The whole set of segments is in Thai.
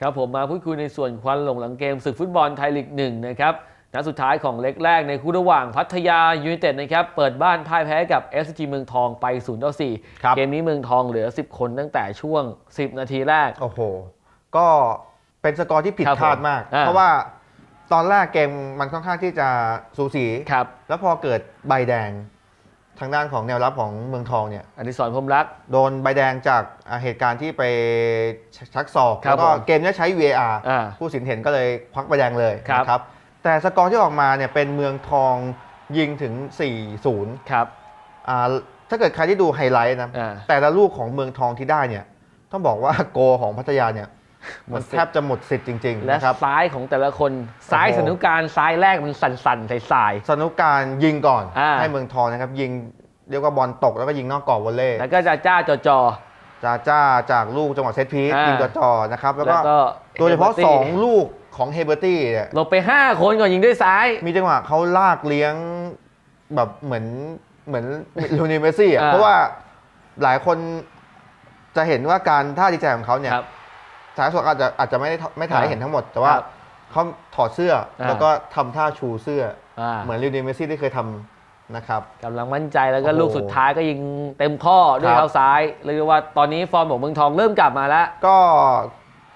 ครับผมมาพูดคุยในส่วนควันหลงหลังเกมศึกฟุตบอลไทยลีกหนึ่งนะครับนัดสุดท้ายของเล็กแรกในคู่ระหว่างพัทยายูไนเต็ดนะครับเปิดบ้านพ่ายแพ้กับ s อ g เมืองทองไป0ต่อครับ4เกมนี้เมืองทองเหลือ 10 คนตั้งแต่ช่วง 10 นาทีแรก โอ้โห ก็เป็นสกอร์ที่ผิดครับผมคาดมากอ่าเพราะว่าตอนแรกเกมมันค่อนข้างที่จะสูสีครับแล้วพอเกิดใบแดง ทางด้านของแนวรับของเมืองทองเนี่ยอดิศรพรหมรัก โดนใบแดงจากอ่าเหตุการณ์ที่ไปชักศอกครับแล้วก็ผมเกมเนี้ยใช้ VAR อ่าผู้สินเห็นก็เลยควักใบแดงเลยครับ นะครับ แต่สกอร์ที่ออกมาเนี่ยเป็นเมืองทองยิงถึง 4-0ครับอ่าถ้าเกิดใครที่ดูไฮไลท์นะ อ่า แต่ละลูกของเมืองทองที่ได้เนี่ย ต้องบอกว่าโกของพัทยาเนี่ย หมมัดนสิทธิ์ แทบจะหมดสิทธิ์จริงๆและนะครับ ซ้ายของแต่ละคนซ้ายโอ้โหสนุกการซ้ายแรกมันสั่นๆสายสนุกการยิงก่อนอ่าให้เมืองทองนะครับ ยิง เรียกว่าบอลตกแล้วก็ยิงนอกกรอบวอลเล่ๆแล้วก็จะจ้าจอจอจ้าจ้าจากลูกจังหวะเซตพีซอ่ายิยิงจ่อๆนะครับ แล้วแล้วก็ก็โดยเฉพาะฮบอร์ตี้2ลูกของเฮเบอร์ตี้เนี่ยหลบไป 5 คนก่อนยิงด้วยซ้าย มีจังหวะเขาลากเลี้ยงแบบเหมือนเหมือนลูนิเมสซี่อะอ่าเพราะว่าหลายคนจะเห็นว่าการท่าดีใจของเขาเนี่ยครับถ่ายสดอาจจะอาจจะไม่ได้ไม่ถ่ายให้เห็นทั้งหมด แต่ว่าครับเขาถอดเสื้ออาแล้วก็ทำท่าชูเสื้ออ่าเหมือนลิวเนลเมสซี่ที่เคยทำ นะครับกำลังมั่นใจแล้วก็โอ้โหลูกสุดท้ายก็ยิงเต็มข้อด้วยครับเท้าซ้ายเรียกได้ว่าตอนนี้ฟอร์มของเมืองทองเริ่มกลับมาแล้ว ก็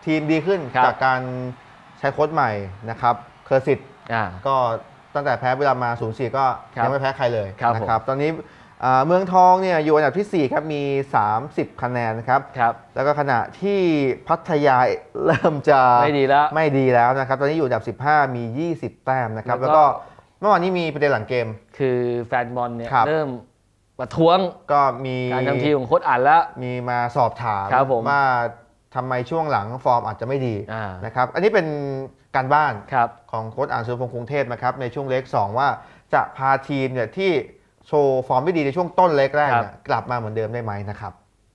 ทีมดีขึ้นครับจากการใช้โค้ชใหม่นะครับเคอร์ซิตอ่าก็ตั้งแต่แพ้เวลามา0 4ก็ครับยังไม่แพ้ใครเลยครับนะครับตอนนี้อ่าเมืองทองเนี่ยอยู่อันดับที่ 4 ครับ มี 30 คะแนนนะครับครับ แล้วก็ขณะที่พัทยาเริ่มจะไม่ดีแล้วไม่ดีแล้วนะครับ ตอนนี้อยู่อันดับ 15 มี 20 แต้มนะครับ แล้แล้ววก็ก็ เมื่อวานนี้มีประเด็นหลังเกม คือแฟนบอลเนี่ยครับ เริ่มประท้วงก็มีการทำทีมของโค้ชอ่านแล้ว มีมาสอบถามครับผมว่าทำไมช่วงหลังฟอร์มอาจจะไม่ดีอ่านะครับ อันนี้เป็นการบ้านครับ ของโค้ชอ่านสุรพงษ์กรุงเทพนะครับในช่วงเล็ก 2 ว่าจะพาทีมเนี่ยที่โชว์ฟอร์มไม่ดีในช่วงต้นเล็กแรกครับเนี่ยกลับมาเหมือนเดิมได้ไหมนะครับ